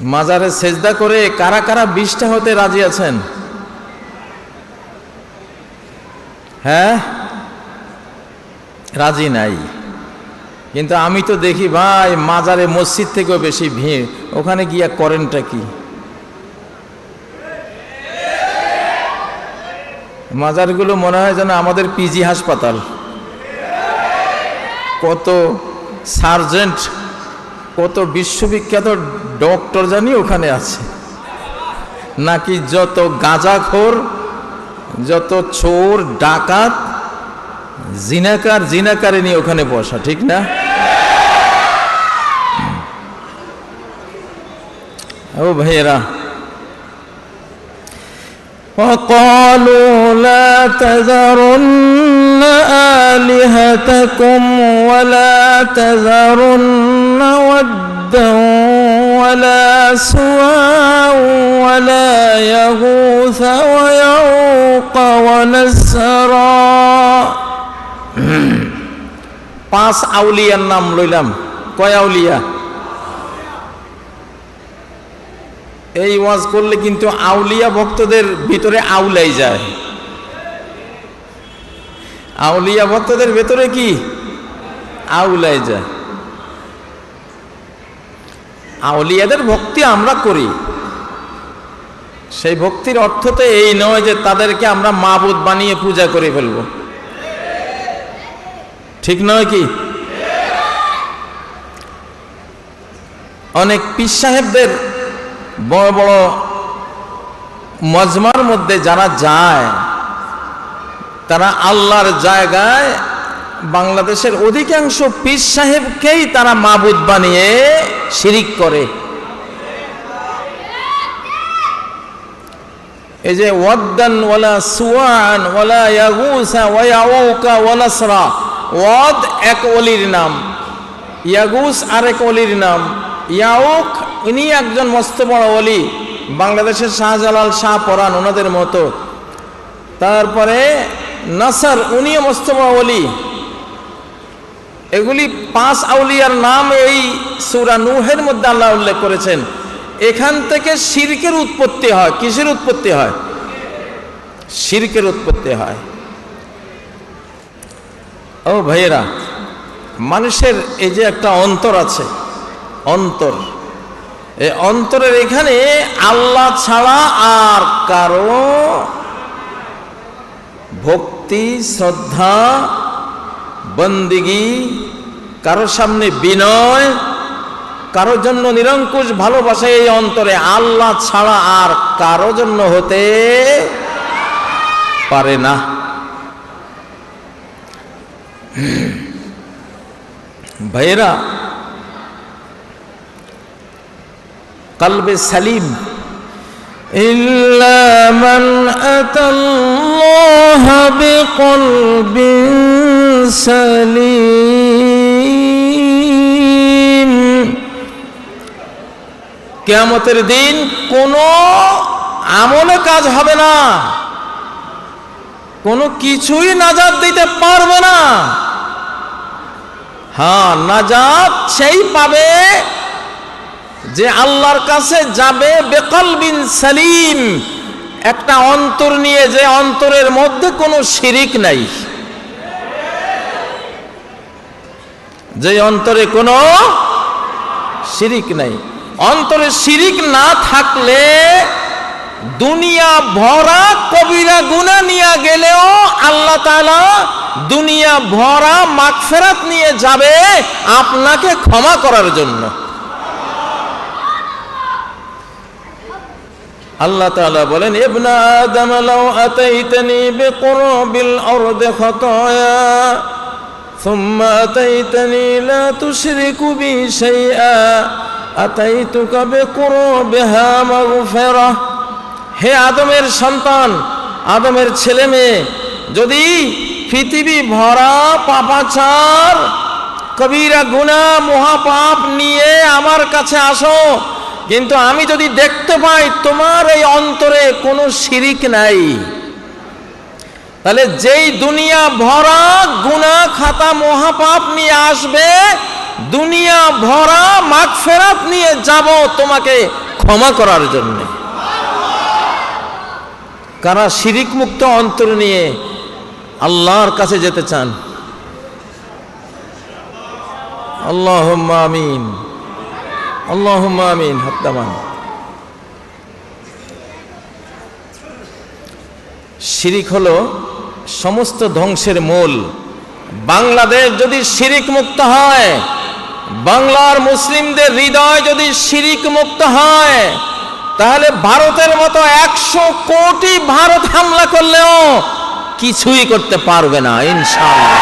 মাজারে সেজদা করে কারা কারা বিশটা হতে রাজি আছেন? হ্যাঁ? রাজি নাই। কিন্তু আমি তো দেখি ভাই, মাজারে মসজিদ থেকেও বেশি ভিড়। ওখানে গিয়া করেনটা কি? মাজারগুলো মনে হয় যেন আমাদের পিজি হাসপাতাল। কত সার্জেন্ট কত বিশ্ববিখ্যাত ডক্টর জানি ওখানে আছে নাকি যত গাঁজাখোর যত চোর ডাকাত জিনাকার জিনাকারে নিয়ে ওখানে বসা ঠিক না ও ভাইয়েরা وقالوا لا تذرن آلهتكم ولا تذرن ودا ولا سواء ولا يغوث ويعوق ونسرا পাঁচ আউলিয়ার নাম লইলাম কয় আউলিয়া এই ওয়াজ করলে কিন্তু আউলিয়া ভক্তদের ভিতরে আউলাই যায় আউলিয়া ভক্তদের ভেতরে কি আউলাই যায় আউলিয়াদের ভক্তি আমরা করি। সেই ভক্তির অর্থ তো এই নয় যে তাদেরকে আমরা মাবুদ বানিয়ে পূজা করে ফেলব। ঠিক নয় কি? অনেক পীর সাহেবদের বড় বড় মজমার মধ্যে যারা যায়, তারা আল্লাহর জায়গায় বাংলাদেশের অধিকাংশ পীর সাহেবকেই তারা মাবুদ বানিয়ে শিরিক করে। এই যে, ওয়াদ্দান ওয়ালা সুয়ান ওয়ালা ইয়াগুসা ওয়া ইয়াউকা ওয়া নাসরা। ওয়াদ এক ওলির নাম, ইয়াগুস আরেক ওলির নাম। ইয়াউক, ইনি একজন মস্ত বড় ওলি বাংলাদেশের শাহজালাল শাহ পরান ওনাদের মতো। তারপরে নাসার, উনিও মস্ত বড় ওলি এগুলি পাঁচ আউলিয়ার নাম এই সুরা নুহের মধ্যে আল্লাহ উল্লেখ করেছেন। এখান থেকে শিরকের উৎপত্তি হয়। কিসের উৎপত্তি হয়? শিরকের উৎপত্তি হয়। ও ভাইয়েরা, মানুষের এই যে একটা অন্তর আছে, অন্তর, এই অন্তরের এখানে আল্লাহ ছাড়া আর কারও ভক্তি, শ্রদ্ধা বন্দিগি, কারোর সামনে বিনয়, কারোর জন্য নিরঙ্কুশ ভালোবাসা এই অন্তরে আল্লাহ ছাড়া আর কারও জন্য হতে পারে না। ভাইরা কলবে সালিম। ইল্লা মান আতাল্লাহ বিকলবিন সালিম কেয়ামতের দিন কোনো আমলে কাজ হবে না। কোনো কিছুই নাজাদ দিতে পারবে না। হ্যাঁ নাজাদ সেই পাবে যে আল্লাহর কাছে যাবে বেকল বিন সালিম। একটা অন্তর নিয়ে যে অন্তরের মধ্যে কোনো শিরিক নাই। যে অন্তরে কোনো শিরিক নাই। অন্তরে শিরিক না থাকলে দুনিয়া ভরা, কবিরা গুণা নিয়ে গেলেও আল্লাহ দুনিয়া ভরা মাগফেরাত নিয়ে যাবে আপনাকে ক্ষমা করার জন্য। আল্লাহ তাআলা বলেন, ইবনা আদম, লাউ আতাইতানি বিকুরবিল আরদি খাতায়া। ثم أتيتني لا تشرك بي شيئا أتيتك بقربها مغفرة হে আদমের সন্তান আদমের ছেলে মেয়ে যদি পৃথিবী ভরা পাপাচার কবিরা গুণা মহাপাপ নিয়ে আমার কাছে আসো কিন্তু আমি যদি দেখতে পাই তোমার এই অন্তরে কোনো শিরিক নাই তাহলে যেই দুনিয়া ভরা গুণা খাতা মহাপাপ নিয়ে আসবে, দুনিয়া ভরা মাগফেরাত নিয়ে যাব তোমাকে ক্ষমা করার জন্যে। কারা শিরিক মুক্ত অন্তর নিয়ে আল্লাহর কাছে যেতে চান? আল্লাহ আমিন। আল্লাহ আমিন, হাত্তামান। শিরিক হলো সমস্ত ধ্বংসের মূল। বাংলাদেশ যদি শিরিক মুক্ত হয়, বাংলার মুসলিমদের হৃদয় যদি শিরিক মুক্ত হয়, তাহলে ভারতের মতো একশো কোটি ভারত হামলা করলেও কিছুই করতে পারবে না, ইনশাআল্লাহ।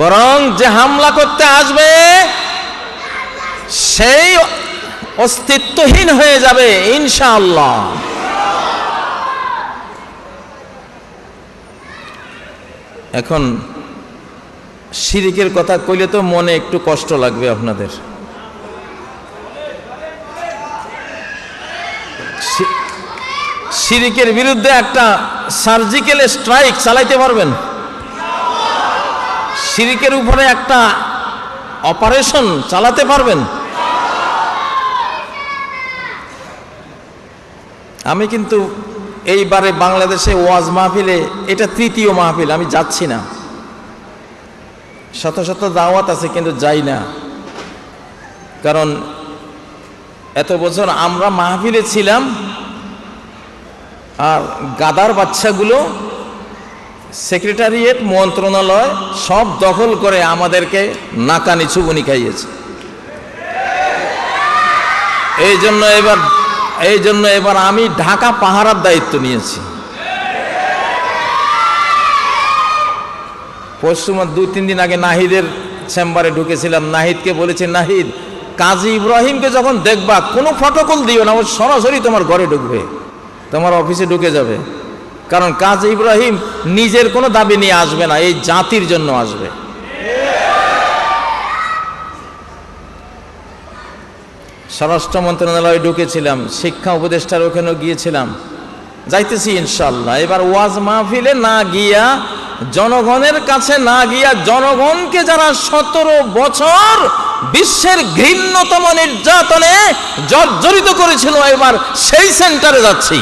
বরং যে হামলা করতে আসবে, সেই অস্তিত্বহীন হয়ে যাবে, ইনশাআল্লাহ। এখন শিরিকের কথা কইলে তো মনে একটু কষ্ট লাগবে আপনাদের। শিরিকের বিরুদ্ধে একটা সার্জিক্যাল স্ট্রাইক চালাইতে পারবেন। শিরিকের উপরে একটা অপারেশন চালাতে পারবেন। আমি কিন্তু এইবারে বাংলাদেশে ওয়াজ মাহফিলে এটা তৃতীয় মাহফিল, আমি যাচ্ছি না। শত শত দাওয়াত আছে কিন্তু যাই না। কারণ এত বছর আমরা মাহফিলে ছিলাম আর গাদার বাচ্চাগুলো সেক্রেটারিয়েট, মন্ত্রণালয় সব দখল করে আমাদেরকে নাকানি, চুবনি খাইয়েছে। এই জন্য এবার এই জন্য এবার আমি ঢাকা পাহারার দায়িত্ব নিয়েছি। পশ্চিমা দুই, তিন দিন আগে নাহিদের চেম্বারে ঢুকেছিলাম। নাহিদকে বলেছি, নাহিদ, কাজী ইব্রাহিমকে যখন দেখবা, কোনো ফটোকল দিও না, ও সরাসরি তোমার ঘরে ঢুকবে। তোমার অফিসে ঢুকে যাবে। কারণ কাজী ইব্রাহিম নিজের কোনো দাবি নিয়ে আসবে না, এই জাতির জন্য আসবে। স্বরাষ্ট্র মন্ত্রণালয়ে ঢুকেছিলাম, শিক্ষা উপদেষ্টার ওখানেও গিয়েছিলাম। যাইতেছি ইনশাল্লাহ এবার ওয়াজ মাহফিলে না গিয়া, জনগণের কাছে না গিয়া, জনগণকে যারা সতেরো বছর বিশ্বের ঘৃণ্যতম নির্যাতনে জর্জরিত করেছিল, এবার সেই সেন্টারে যাচ্ছি।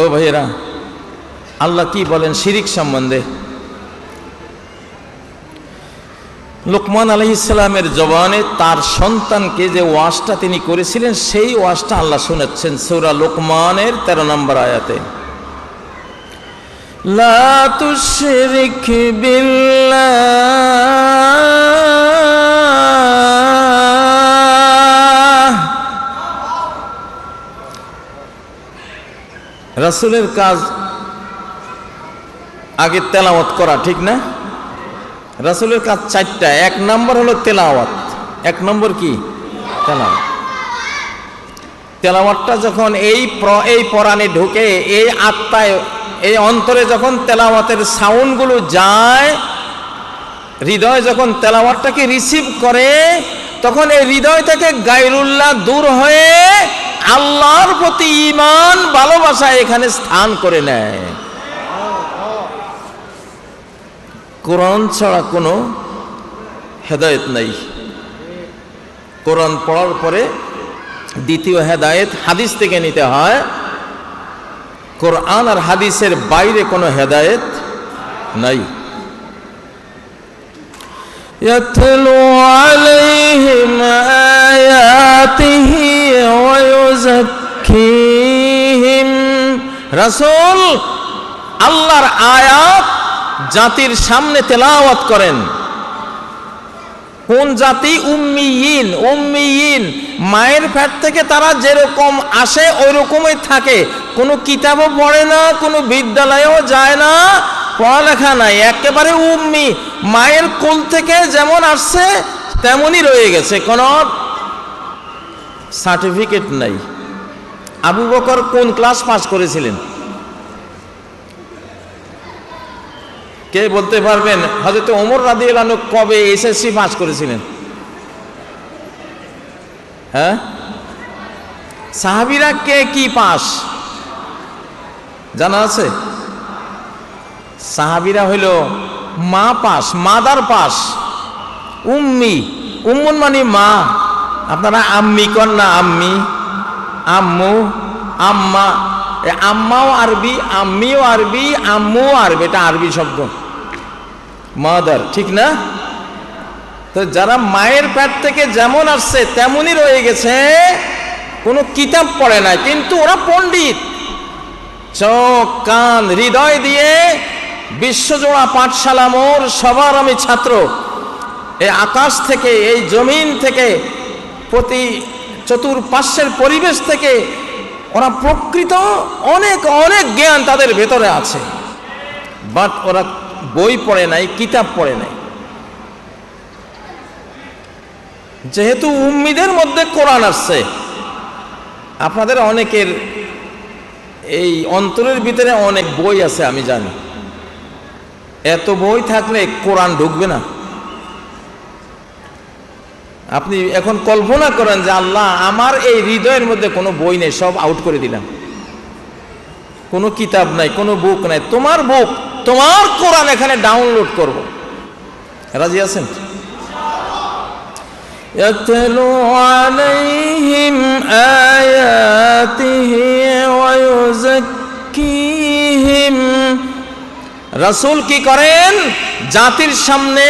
ও ভাইয়েরা আল্লাহ কি বলেন? শিরিক সম্বন্ধে। লোকমান আলহ ইসলামের জবানে তার সন্তানকে যে ওয়াশটা তিনি করেছিলেন, সেই ওয়াশটা আল্লাহ শোনাচ্ছেন সৌরা লোকমানের ১৩ নম্বর আয়াতে। লা রাসুলের কাজ আগে তেলাওয়াত করা, ঠিক না? রাসুলের কাজ চারটা, এক নম্বর হলো তেলাওয়াত। এক নম্বর কি? তেলাওয়াত। তেলাওয়াতটা যখন এই এই পরাণে ঢুকে, এই আত্মায়, এই অন্তরে যখন তেলাওয়াতের সাউন্ডগুলো যায়, হৃদয় যখন তেলাওয়াতটাকে রিসিভ করে, তখন এই হৃদয় থেকে গায়রুল্লাহ দূর হয়ে আল্লাহর প্রতি ইমান ভালোবাসা এখানে স্থান করে নেয়। কোরআন ছাড়া কোনো হেদায়েত নাই কোরআন পড়ার পরে দ্বিতীয় হেদায়েত হাদিস থেকে নিতে হয় কোরআন আর হাদিসের বাইরে কোনো হেদায়েত নাই يتلو عليهم آياته ويزكيهم রাসূল আল্লাহর আয়াত জাতির সামনে তেলাওয়াত করেন। কোন জাতি? উম্মিয়িন উম্মিয়িন। মায়ের ফ্যাট থেকে তারা যেরকম আসে ওই রকমই থাকে। কোনো কিতাবও পড়ে না, কোনো বিদ্যালয়েও যায় না, পড়ালেখা নাই। একেবারে উম্মি। মায়ের কোল থেকে যেমন আসছে, তেমনই রয়ে গেছে। কোনো সার্টিফিকেট নাই। আবু বকর কোন ক্লাস পাস করেছিলেন? কে বলতে পারবেন? হয়তো ওমর রাদি আলানু কবে এসএসসি পাস করেছিলেন? হ্যাঁ? সাহাবিরা কে কি পাস জানা আছে? সাহাবিরা হইল মা পাস মাদার পাস উম্মি। উম্মুন মানে মা। আপনারা আম্মি কন না আম্মি, আম্মু, আম্মা। আম্মাও আরবি, আম্মিও আরবি, আম্মুও আরবি, এটা আরবি শব্দ। মাদার, ঠিক না? তো যারা মায়ের পেট থেকে যেমন আসছে, তেমনই রয়ে গেছে, কোনো কিতাব পড়ে না কিন্তু ওরা পণ্ডিত। চোখ, কান, হৃদয় দিয়ে বিশ্বজোড়া পাঠশালা মোর, সবার আমি ছাত্র। এই আকাশ থেকে, এই জমিন থেকে, প্রতি চতুর্পার্শ্বের পরিবেশ থেকে ওরা প্রকৃত অনেক অনেক জ্ঞান তাদের ভেতরে আছে। বাট ওরা বই পড়ে নাই, কিতাব পড়ে নাই। যেহেতু উম্মিদের মধ্যে কোরআন আসছে, আপনাদের অনেকের এই অন্তরের ভিতরে অনেক বই আছে, আমি জানি। এত বই থাকলে কোরআন ঢুকবে না। আপনি এখন কল্পনা করেন যে আল্লাহ আমার এই হৃদয়ের মধ্যে কোনো বই নেই সব আউট করে দিলাম কোনো কিতাব নাই কোনো বুক নাই তোমার বুক তোমার কোরআন এখানে ডাউনলোড করব রাজি আছেন يتلو عليهم آياته ويزكيهم রাসূল কি করেন জাতির সামনে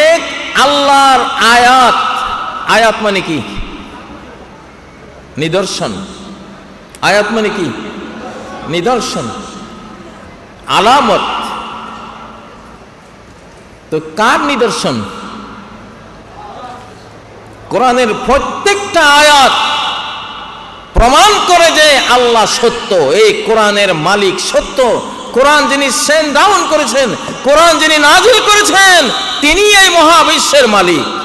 আল্লাহর আয়াত আয়াত মানে কি? নিদর্শন। আয়াত মানে কি? নিদর্শন। আলামত। তো কার নিদর্শন? কোরআনের প্রত্যেকটা আয়াত প্রমাণ করে যে আল্লাহ সত্য, এই কোরআনের মালিক সত্য। কোরআন যিনি সেন ডাউন করেছেন, কোরআন যিনি নাজিল করেছেন তিনি এই মহাবিশ্বের মালিক।